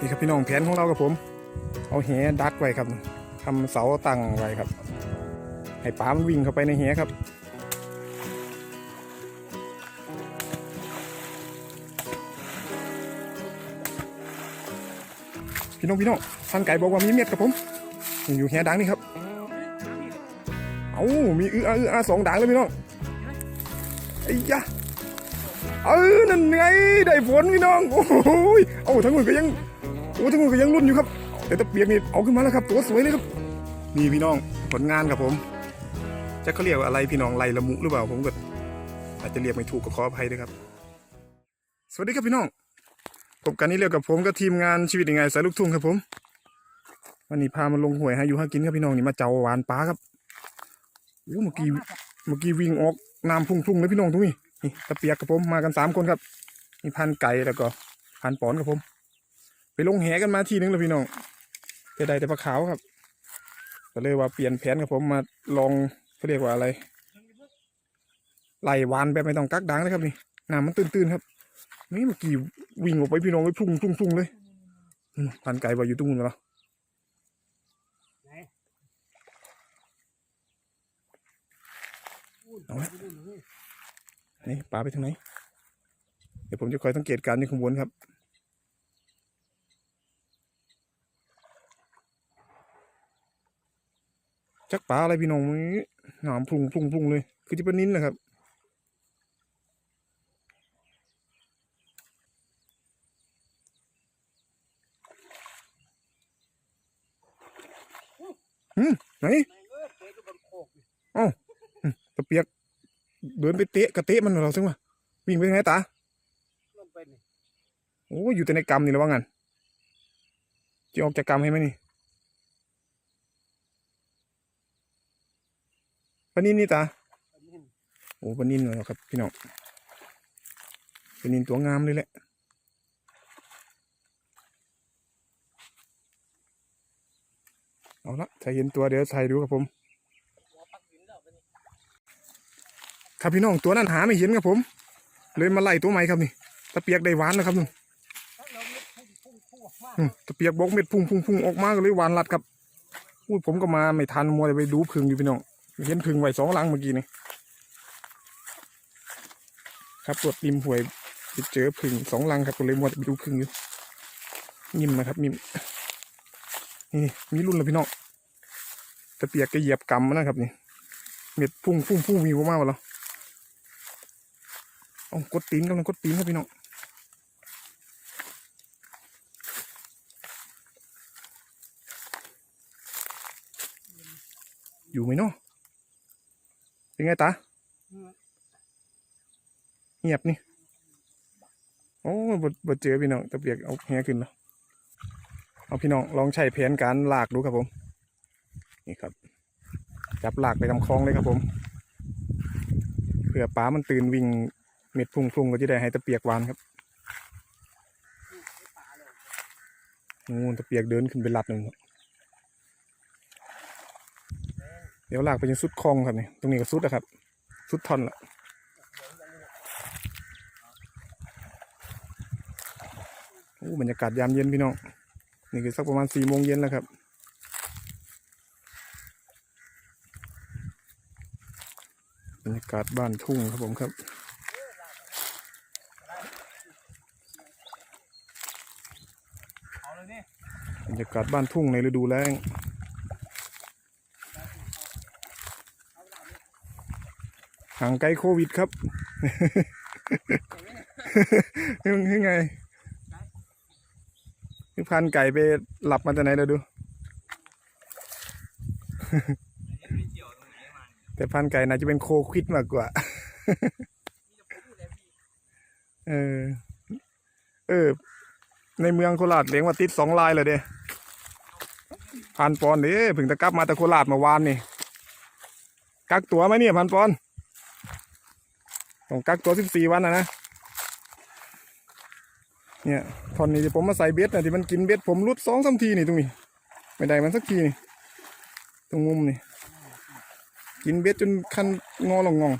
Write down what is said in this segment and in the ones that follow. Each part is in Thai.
นี่ครับพี่น้องแผนของเรากับผม เอาแหดักไว้ครับทำเสาตั้งไว้ครับ ให้ปลามันวิ่งเข้าไปในแหครับพี่น้องพี่น้องท่านไก่บอกว่ามีเม็ดครับผมอยู่แหดังนี่ครับ เอามีอืออาอืออาสองดังเลยพี่น้องไอ้ยะ เออนั่นไงได้ผลพี่น้องโอ้โหยเอาทั้งหมดก็ยังโอ้ทั้งหมดก็ยังรุ่นอยู่ครับแต่ตะเปียกนี่เอาขึ้นมาแล้วครับ ตัวสวยเลยครับ นี่พี่น้องผลงานครับผมจะเขาเรียกว่าอะไรพี่น้องไรละมุหรือเปล่าผมก็อาจจะเรียกไม่ถูกก็ขออภัยด้วยครับ สวัสดีครับพี่น้องพบกันนี่เรียกกับผมก็ทีมงานชีวิตยังไงสายลูกทุ่งครับผมวันนี้พามาลงหวยหาอยู่ห้ากินครับพี่น้องนี่มาเจ้าหวานปลาครับโอ้เมื่อกี้เมื่อกี้วิ่งออกน้ำพุ่งๆเลยพี่น้องตรงนี้ นี่ตะเปียกกับผมมากันสามคนครับนี่พันไก่แล้วก็พันปอนกับผม ไปลงแหกันมาทีนึงแล้วพี่น้องจะได้แต่ปลาขาวครับ ก็เลยว่าเปลี่ยนแผนกับผมมาลองเขาเรียกว่าอะไรไล่วานแบบไม่ต้องกักดังเลยครับนี่น้ำมันตื้นๆครับนี่เมื่อกี้วิ่งออกไปพี่น้องไปพุ่งพุ่งพุ่งเลยพันไก่ว่าอยู่ตรงนู้นแล้วเอาละ นี่ปลาไปทางไหน เดี๋ยวผมจะคอยสังเกตการณ์ในขบวนครับ จักปลาอะไรพี่น้องนี้หนามพุ่งพุ่งพุ่งเลย คือที่ปลานิ้นแหละครับอืมไหนตะเปียก เดินไปเตะกระเตะมันเหรอซึ่งวะวิ่งไปทางไหนตาโอ้อยู่แต่ในกรรมนี่แล้วว่างั้นจะออกจากกรรมให้ไหมนี่ปานินนี่ตาโอ้ปานินเหรอครับพี่น้องปานินตัวงามเลยแหละเอาละถ้าเห็นตัวเดี๋ยวใส่ดูครับผม ครับพี่น้องตัวนั้นหาไม่เห็นครับผม เลยมาไล่ตัวใหม่ครับนี่ตะเปียกได้หวานแล้วครับนุ่นอืมตะเปียกบอกเม็ดพุ่งพุ่งพุ่งออกมาก็เลยหวานรัดครับอุ้ยผมก็มาไม่ทันมัวแต่ไปดูพึ่งอยู่พี่น้องเห็นพึ่งไว้สองหลังเมื่อกี้นี่ครับตรวจริมหวยไปเจอพึ่งสองลังครับก็เลยมัวแต่ไปดูพึ่งอยู่นิ่มนะครับนิ่มนี่มีรุ่นแล้วพี่น้องตะเปียกก็เหยียบกำนนะครับนี่เม็ดพุ่งพุ่งพุ่งมีออกมาหมดแล้ว เอากดตีนกำลังกดตีนครับพี่น้องอยู่ไหมเนาะเป็นไงตาเงียบนี่ โอ้บดบดเจอพี่น้องตะเปียกเอาแหขึ้นแล้วเอาพี่น้องลองใช้แผนการลากดูครับผม นี่ครับ จับลากไปทำคลองเลยครับผมเพื่อปลามันตื่นวิ่ง เม็ดพุ่งพุ่งก็จะได้ให้ตะเปียกหวานครับนู่นตะเปียกเดินขึ้นไปลัดหนึ่งเดี๋ยวลากไปยังสุดคลองครับนี่ตรงนี้ก็สุดนะครับ สุดทอนละโอ้บรรยากาศยามเย็นพี่น้องนี่คือสักประมาณสี่โมงเย็นแล้วครับบรรยากาศบ้านทุ่งครับผมครับ บรรยากาศบ้านทุ่งในฤดูแล้งห่างไกลโควิดครับยังยังไงคือพันไก่ไปหลับมาจากไหนแล้วดู แต่พันไก่น่าจะเป็นโคควิดมากกว่า เออ เออ ในเมืองโคราชเลี้ยงว่าติดสองลายเลยเด้พันปอนเด้เพิ่งตะกลับมาแต่โคราชเมื่อวานนี่กักตัวไหมเนี่ยพันปอนต้องกักตัวสิบสี่วันนะนะเนี่ยตอนนี้ที่ผมมาใส่เบ็ดนะที่มันกินเบ็ดผมรุดสองสามทีนี่ตรงนี้ไม่ได้มันสักทีนี่ ตรงมุมนี่ กินเบ็ดจนคันงอลงงอง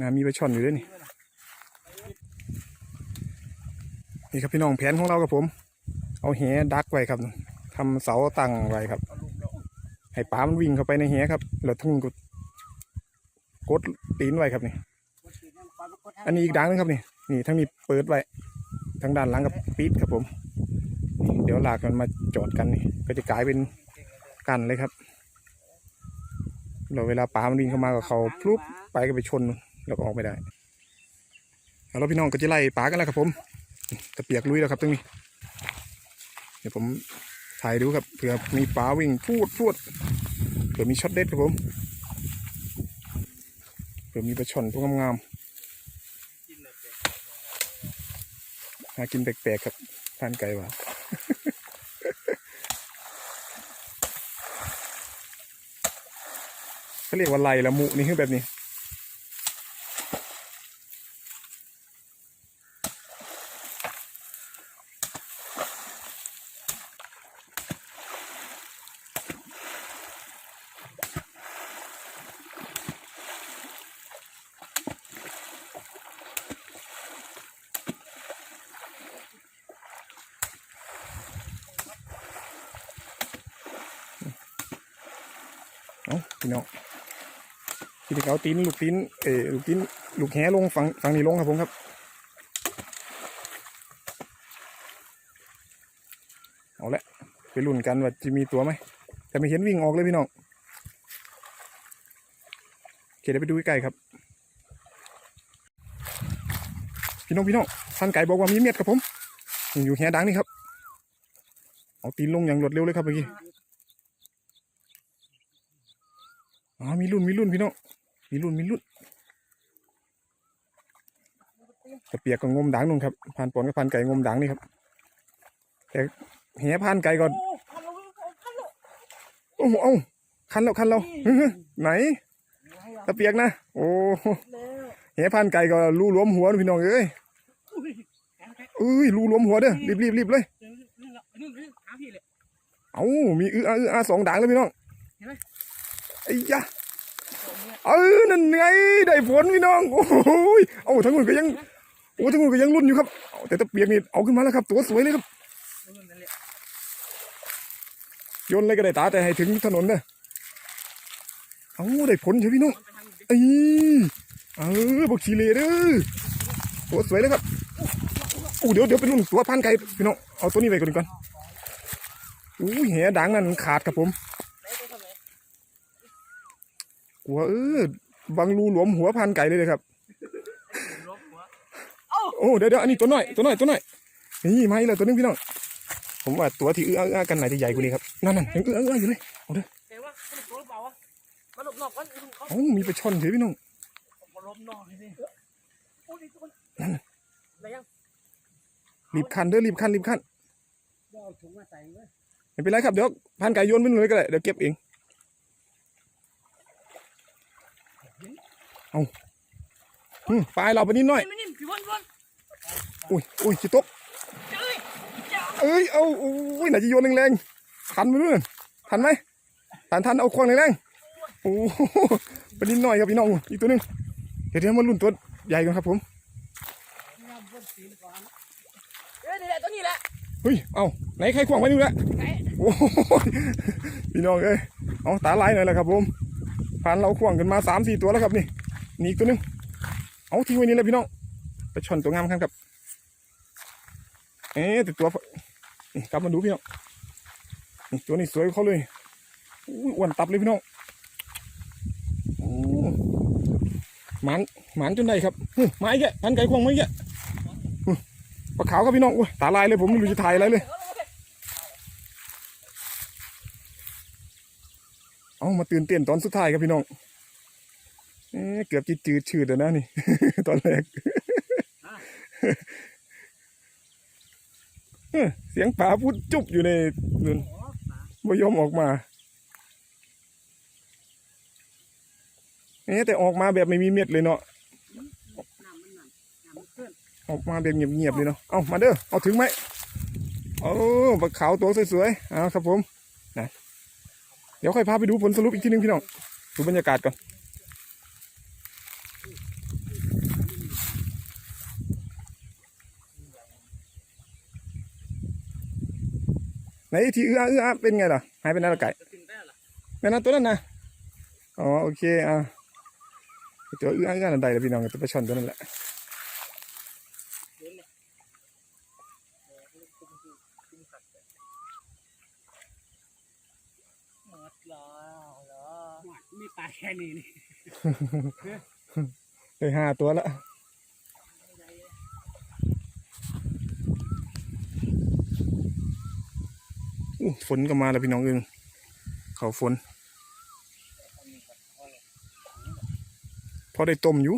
น่ามีไปช่อนอยู่ด้วยนี่ นี่ครับพี่น้องแผนของเรากับผม เอาแหดักไว้ครับทำเสาตั้งไว้ครับ ให้ปลามันวิ่งเข้าไปในแหครับแล้วทุ่งกดกดตีนไว้ครับนี่ อันนี้อีกดังนึงครับนี่นี่ทั้งนี้เปิดไว้ทั้งด้านหลังกับปิดครับผม เดี๋ยวลากมันมาจอดกันนี่ก็จะกลายเป็นกันเลยครับเราเวลาปลามันวิ่งเข้ามากับเขาพลุบไปก็ไปชนแล้วก็ออกไม่ได้แล้วพี่น้องก็จะไล่ปลากันแล้วครับผม ตะเปียกลุยแล้วครับตรงนี้ เดี๋ยวผมถ่ายดูครับเผื่อมีปลาวิ่งพูดพูดเผื่อมีช็อตเด็ดครับผมเผื่อมีปลาช่อนตัวงามๆหากินแปลกๆครับทานไก่ว่ะเขาเรียกว่าไลละมุนี่คือแบบนี้ เอาพี่น้องพี่ที่เขาตีนลูกตีนเออลูกตีนลูกแหลงฝั่งฝั่งนี้ลงครับผมครับเอาละไปลุ้นกันว่าจะมีตัวไหมแต่ไม่เห็นวิ่งออกเลยพี่น้องเคเดี๋ยวไปดูใกล้ๆครับ พี่น้องพี่น้องท่านไก่บอกว่ามีเม็ดครับผม อยู่แหดังนี่ครับ เอาตีนลงอย่างรวดเร็วเลยครับเมื่อกี้ อ๋อมีรุ่นมีรุ่นพี่น้องมีรุ่นมีรุ่นกระเปียกก็งมดังนู่นครับพันปอนกับพันไก่งมดังนี่ครับแต่แหพันไก่ก่อนโอ้คันเราคันเราโอ้โหเอ้าคันแล้วคันแล้วเฮ้ยไหนกระเปียกนะโอ้แหพันไก่ก็รูรวมหัวนะพี่น้องเอ้ยอุ้ยแข็งแข็งเอ้ยรูรวมหัวเด้อรีบรีบรีบเลยนี่นี่นี่นี่หาพี่เลยเอ้ามีอื้ออาอื้ออาสองด่างเลยพี่น้องเห็นไหมไอ้ยะเออนั่นไงได้ผลพี่น้องโอ้โหยเอาทั้งหมดก็ยังโอ้ทั้งหมดก็ยังรุ่นอยู่ครับแต่ตะเปียกนี่เอาขึ้นมาแล้วครับ ตัวสวยเลยครับโยนเลยก็ได้ตาแต่ให้ถึงถนนเด้อเอาได้ผลใช่พี่น้องไอ้เออบอกขีเลเด้อตัวสวยเลยครับโอ้เดี๋ยวเดี๋ยวเป็นรุ่นตัวพันไก่พี่น้องเอาตัวนี้ไปก่อนก่อนอุ้แหดังนั่นขาดครับผม ไหนตัวทำไม กลัวเออบังรูหลวมหัวพันไก่เลยเลยครับลบหัวโอ้เดี๋ยวเดี๋ยวอันนี้ตัวน้อยตัวน้อยตัวน้อยนี่มาอีกแล้วตัวนึงพี่น้องผมว่าตัวที่เอื้อเอื้อกันไหนจะใหญ่กว่านี้ครับนั่นนั่นยังเอื้อเอื้ออยู่เลยแต่ว่ามันตัวหรือเปล่าวะมันหลบนอกกันเขาเอ้ามีปลาช่อนเฉยพี่น้องหลบนอกเลยสิโอ้ยตัวนั่นอะไรยังรีบคันเด้อรีบคันรีบคันเอาถุงมาใส่ไว้ไม่เป็นไรครับเดี๋ยวพันไก่โยนไปเลยก็ได้เดี๋ยวเก็บเอง เอาอืมปลายเราไปนิดหน่อยไม่นิ่มพี่บอลพี่บอลอุ้ยอุ้ยจิตกเอ้ยจ้าเอ้ยเอาอุ้ยไหนจะโยนแรงๆทันไหมเพื่อนทันไหมทันทันเอาควงแรงๆโอ้โหไปนิดหน่อยครับพี่น้องอีกตัวหนึงเดี๋ยวเดี๋ยวมาลุ้นตัวใหญ่กันครับผมน้ำบนสีก่อนเอ้ยนี่แหละตัวนี้แหละเฮ้ยเอาไหนใครขวางไว้นี่ละไก่โอ้ยพี่น้องเอ้ยเอาตาลายหน่อยแหละครับผมผ่านเราขวางกันมาสามสี่ตัวแล้วครับนี่ นี่อีกตัวหนึง เอาทิ้งไว้นี่แหละพี่น้องไปชนตัวงามครับครับ เอ๊ะแต่ตัวนี่กลับมาดูพี่น้องนี่ตัวนี้สวยเขาเลยอุ้ยอ้วนตับเลยพี่น้องหมันหมันจนได้ครับฮึมาอีกแกพันไก่ควงไมาอีกแกปลาขาวครับพี่น้องตาลายเลยผมไม่รู้จะถ่ายอะไรเลย เอามาตื่นเต้นตอนสุดท้ายครับพี่น้อง เอ๊ะเกือบจะจืดชืดแล้วนะนี่ ตอนแรกเออเสียงป่าพูดจุบอยู่ในนู่นไม่ยอมออกมาเอ๊ะแต่ออกมาแบบไม่มีเม็ดเลยเนาะออกมาแบบเงียบๆเลยเนาะเอามาเด้อเอาถึงไหมโอ้ปลาขาวตัวสวยๆเอาครับผมนะเดี๋ยวค่อยพาไปดูผลสรุปอีกทีนึงพี่น้องดูบรรยากาศก่อน ไหนที่อื้ออาอื้ออาเป็นไงล่ะหายไปไหนละไก่จะถึงได้หรอแม่นนะตัวนั้นนะอ๋อโอเคอะตัวอื้ออาอื้ออานั่นใดแล้วพี่น้องตัวปลาช่อนตัวนั้นแหละหมดแล้วเหรอมีปลาแค่นี้นี่ได้ห้าตัวละ ฝนก็มาแล้วพี่น้องเอิงเขาฝนพอได้ต้มอยู่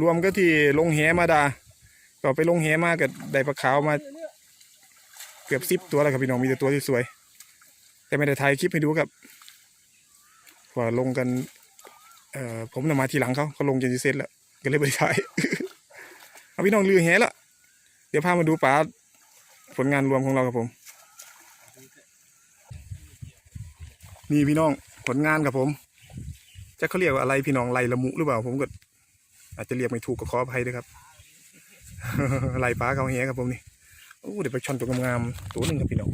รวมก็ที่ลงแหมาดาก็ไปลงแหมากับได้ปลาขาวมา เกือบสิบตัวแล้วครับพี่น้องมีแต่ตัวที่สวย แต่ไม่ได้ถ่ายคลิปให้ดูครับว่าลงกัน เอ่อผมนำมาทีหลังเขาเขาลงจนจะเสร็จแล้ว ก็เลยไม่ถ่ายเอาพี่น้องลือแหละเดี๋ยวพามาดูปลาผลงานรวมของเราครับผม นี่พี่น้องผลงานครับผมจะเขาเรียกว่าอะไรพี่น้องไลละมุหรือเปล่า ผมก็อาจจะเรียกไม่ถูกก็ขออภัยด้วยครับไลปลาเขาแหครับผมนี่โอ้เดี๋ยวไปช่อนตัวงามๆตัวหนึ่งครับพี่น้อง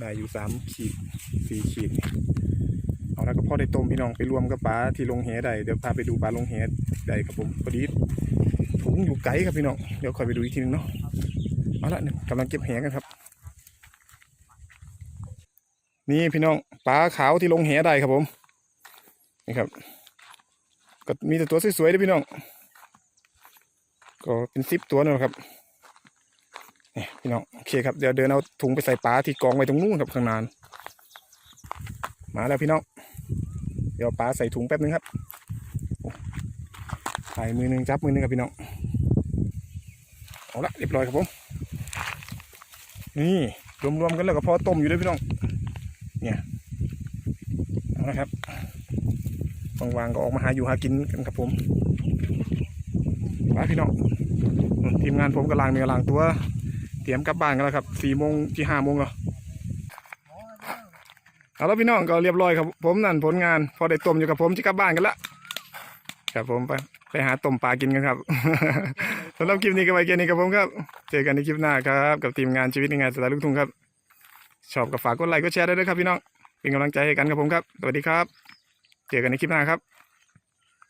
ได้อยู่สามขีดสี่ขีดเอาแล้วก็พ่อได้ต้มพี่น้องไปรวมกับปลาที่ลงแหได้เดี๋ยวพาไปดูปลาลงแหได้ครับผมพอดีถุงอยู่ไกลครับพี่น้องเดี๋ยวคอยไปดูอีกทีนึงเนาะเอาละเนี่ยกำลังเก็บแหกันครับ นี่พี่น้องปลาขาวที่ลงแหได้ครับผม นี่ครับ ก็มีแต่ตัวสวยๆเลยพี่น้อง ก็เป็นซิปตัวนั่นแหละครับนี่พี่น้องโอเคครับเดี๋ยวเดินเอาถุงไปใส่ปลาที่กองไว้ตรงนู้นครับข้างนาน มาแล้วพี่น้อง เดี๋ยวปลาใส่ถุงแป๊บนึงครับใส่มือหนึงจับมือหนึงครับพี่น้องเอาละเรียบร้อยครับผม นี่รวมๆกันแล้วก็พอต้มอยู่ด้วยพี่น้อง เนี่ยเอาละครับวางๆก็ออกมาหาอยู่หากินกันครับผมไปพี่น้องทีมงานผมก็ล้างเนื้อล้างตัว เตรียมกลับบ้านกันแล้วครับสี่โมงที่ห้าโมงแล้วเอาแล้วพี่น้องก็เรียบร้อยครับ ผมนั่นผลงาน พอได้ต้มอยู่กับผมที่กลับบ้านกันละครับผมไปไปหาต้มปลากินกันครับสำหรับคลิปนี้ก็ไปแค่นี้ครับผมครับ เจอกันในคลิปหน้าครับ กับทีมงานชีวิตในงานสไตล์ลูกทุ่งครับ ชอบก็ฝากกดไลค์กดแชร์ด้วยนะครับพี่น้อง เป็นกำลังใจให้กันครับผมครับ สวัสดีครับ เจอกันในคลิปหน้าครับ